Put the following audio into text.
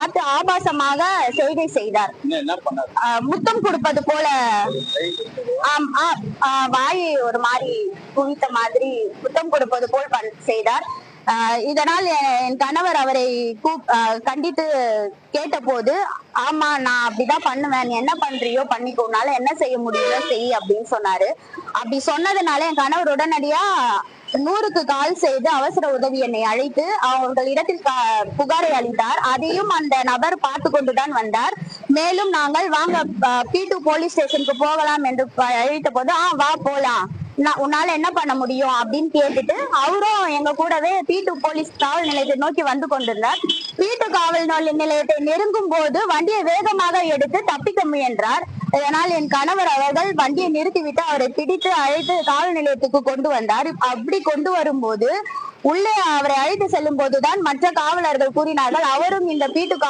பார்த்து ஆபாசமாக செய்கை செய்தார். முத்தம் கொடுப்பது போல ஆம், ஆ, ஆ, வாயை ஒரு மாதிரி குவித்த மாதிரி முத்தம் கொடுப்பது போல் செய்தார். இதனால் என் கணவர் அவரை கண்டித்து கேட்டபோது ஆமா நான் அப்படிதான் பண்ணுவேன். என்ன பண்றியோ பண்ணிக்கோ. உன்னால என்ன செய்ய முடியுமோ செய் அப்படின்னு சொன்னாரு. அப்படி சொன்னதுனால என் கணவர் உடனடியா நூறுக்கு கால் செய்து அவசர உதவி என்னை அழைத்து அவர்கள் இடத்தில் புகாரை அளித்தார். அதையும் அந்த நபர் பார்த்து கொண்டுதான் வந்தார். மேலும் நாங்கள் வாங்க பி டூ போலீஸ் ஸ்டேஷனுக்கு போகலாம் என்று அழைத்த போது ஆ வா போலாம். நான் உன்னால என்ன பண்ண முடியும்? அப்படின்னு கேட்டுட்டு அவரும் எங்க கூடவே பி போலீஸ் காவல் நிலையத்தை நோக்கி வந்து கொண்டிருந்தார். பி காவல் நிலையத்தை நெருங்கும் போது வண்டியை வேகமாக எடுத்து தப்பிக்க முயன்றார். இதனால் என் கணவர் அவர்கள் வண்டியை நிறுத்திவிட்டு அவரை பிடித்து அழைத்து காவல் நிலையத்துக்கு கொண்டு வந்தார். அப்படி கொண்டு வரும்போது உள்ளே அவரை அழைத்து செல்லும் போதுதான் மற்ற காவலர்கள் கூறினார்கள் அவரும் இந்த வீட்டு